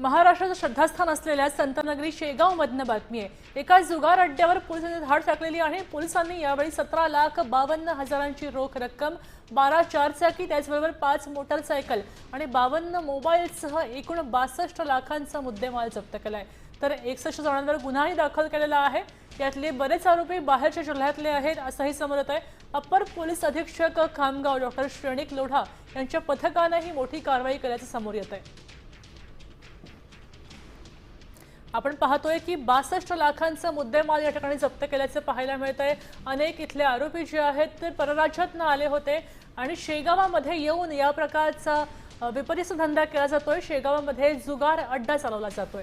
महाराष्ट्राचं श्रद्धास्थान असलेल्या संतनगरी शेगाव मधनं बातमी आहे. एका जुगार अड्ड्यावर पोलिसांनी धाड टाकलेली आहे. पोलिसांनी यावेळी सतरा लाख बावन्न हजारांची रोख रक्कम बारा चारचाकी त्याचबरोबर पाच मोटरसायकल आणि बावन्न मोबाईलसह एकूण बासष्ट लाखांचा मुद्देमाल जप्त केला आहे तर एकसष्ट जणांवर गुन्हाही दाखल केलेला आहे. यातले बरेच आरोपी बाहेरच्या जिल्ह्यातले आहेत असंही समजत आहे. अप्पर पोलीस अधीक्षक खामगाव डॉक्टर श्रेणिक लोढा यांच्या पथकानं ही मोठी कारवाई केल्याचं समोर येत आहे. आपण पाहतोय की बासष्ट लाखांचा मुद्देमाल या ठिकाणी जप्त केल्याचं पाहायला मिळत आहे अनेक इथले आरोपी जे आहेत ते परराज्यातनं आले होते आणि शेगावामध्ये येऊन या प्रकारचा विपरीत धंदा केला जातोय. शेगावामध्ये जुगार अड्डा चालवला जातोय.